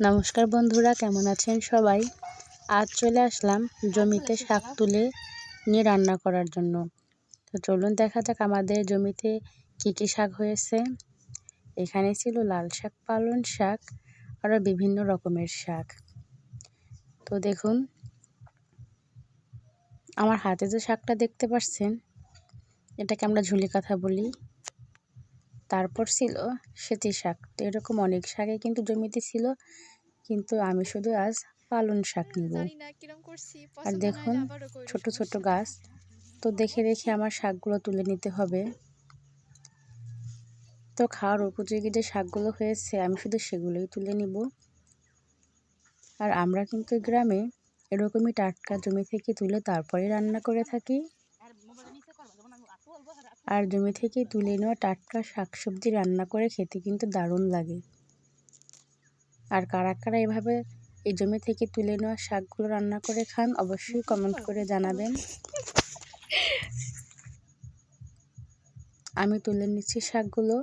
নমস্কার বন্ধুরা, কেমন আছেন সবাই? আজ চলে আসলাম জমিতে শাক তুলে নিয়ে রান্না করার জন্য। তো চলুন দেখা যাক আমাদের জমিতে কী কী শাক হয়েছে। এখানে ছিল লাল শাক পালন শাক, আরও বিভিন্ন রকমের শাক। তো দেখুন, আমার হাতে যে শাকটা দেখতে পাচ্ছেন, এটাকে আমরা ঝুলি কাঁথা বলি। তারপর ছিল সেচি শাক। তো এরকম অনেক শাকে কিন্তু জমিতে ছিল কিন্তু আমি শুধু আজ পালন শাক নিব। আর দেখুন ছোট ছোট গাছ। তো দেখে দেখে আমার শাকগুলো তুলে নিতে হবে। তো খাওয়ার উপযোগী যে শাকগুলো হয়েছে আমি শুধু সেগুলোই তুলে নিব। আর আমরা কিন্তু গ্রামে এরকমই টাটকা জমি থেকে তুলে তারপরে রান্না করে থাকি। আর জমি থেকে তুলে নেওয়া টাটকা শাকসবজি রান্না করে খেতে কিন্তু দারুণ লাগে। আর কারা কারা এভাবে এই জমি থেকে তুলে নেওয়া শাকগুলো রান্না করে খান অবশ্যই কমেন্ট করে জানাবেন। আমি তুলে নিচ্ছি শাকগুলো।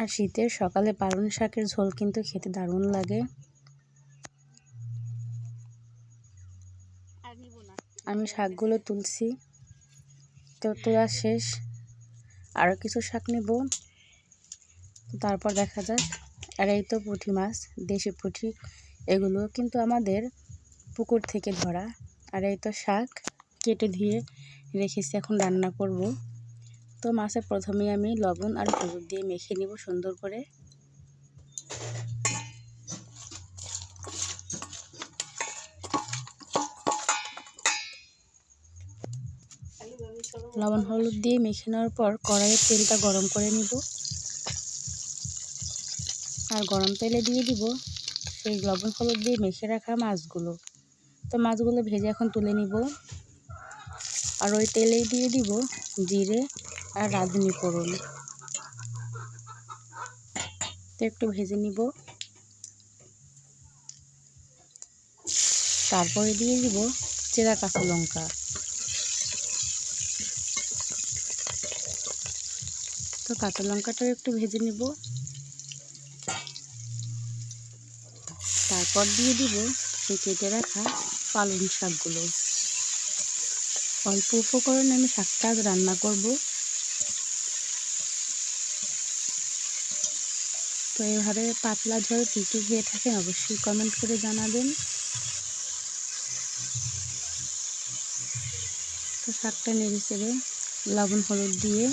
আর শীতের সকালে পালং শাকের ঝোল কিন্তু খেতে দারুণ লাগে। আমি শাকগুলো তুলছি। তো তোলা শেষ। আরও কিছু শাক নেব। তারপর দেখা যাক। আর এই তো পুঁটি মাছ, দেশি পুঁটি, এগুলো কিন্তু আমাদের পুকুর থেকে ধরা। আর এই তো শাক কেটে ধুয়ে রেখেছি, এখন রান্না করব। তো মাছে প্রথমে আমি লবণ আর হলুদ দিয়ে মেখে নিব সুন্দর করে। লবণ, হলুদ দিয়ে মেখে নেওয়ার পর কড়াইয়ের তেলটা গরম করে নিব। আর গরম তেলে দিয়ে দিব সেই লবণ, হলুদ দিয়ে মেখে রাখা মাছগুলো। তো মাছগুলো ভেজে এখন তুলে নিব। আর ওই তেলেই দিয়ে দিব জিরে আর রাঁধুনি ফোড়ন। তো একটু ভেজে নিব। তারপরে দিয়ে দিব চেরা কাঁচা লঙ্কা। তো কাঁচা লঙ্কাটাও একটু ভেজে নিব। তারপর দিয়ে দিব সেই কেটে রাখা পালং শাকগুলো। অল্প উপকরণে আমি শাকটা রান্না করব। তো এভাবে পাতলা ঝোল কী কী খেয়ে থাকেন অবশ্যই কমেন্ট করে জানাবেন। তো শাকটা নেড়ে চেড়ে লবণ হলুদ দিয়ে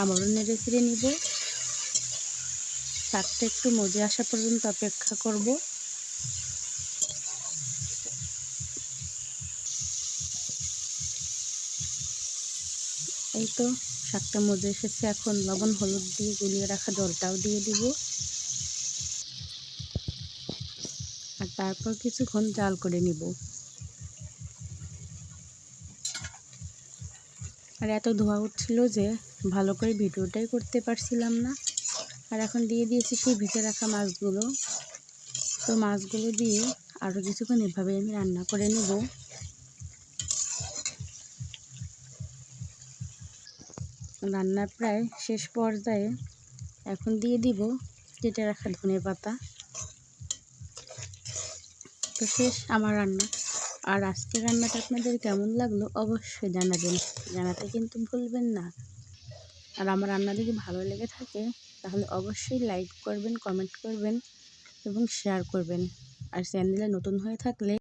আবারও নেড়ে চেড়ে নিব। শাকটা একটু মজে আসা পর্যন্ত অপেক্ষা করব। এই তো শাকটা মজে এসেছে। এখন লবণ, হলুদ দিয়ে গুলিয়ে রাখা জলটাও দিয়ে দিব। আর তারপর কিছুক্ষণ জাল করে নিব। আর এত ধোয়া উঠছিল যে ভালো করে ভিডিওটাই করতে পারছিলাম না। আর এখন দিয়ে দিয়েছি সেই ভেজে রাখা মাছগুলো। তো মাছগুলো দিয়ে আরও কিছুক্ষণ এভাবে আমি রান্না করে নেব। রান্নার প্রায় শেষ পর্যায়ে এখন দিয়ে দিব কেটে রাখা ধনে পাতা তো শেষ আমার রান্না। আর আজকের রান্নাটা আপনাদের কেমন লাগল অবশ্যই জানাবেন। জানাতে কিন্তু ভুলবেন না। আর আমার রান্না যদি ভালো লেগে থাকে, তাহলে অবশ্যই লাইক করবেন কমেন্ট করবেন এবং শেয়ার করবেন। আর চ্যানেলে নতুন হয়ে থাকলে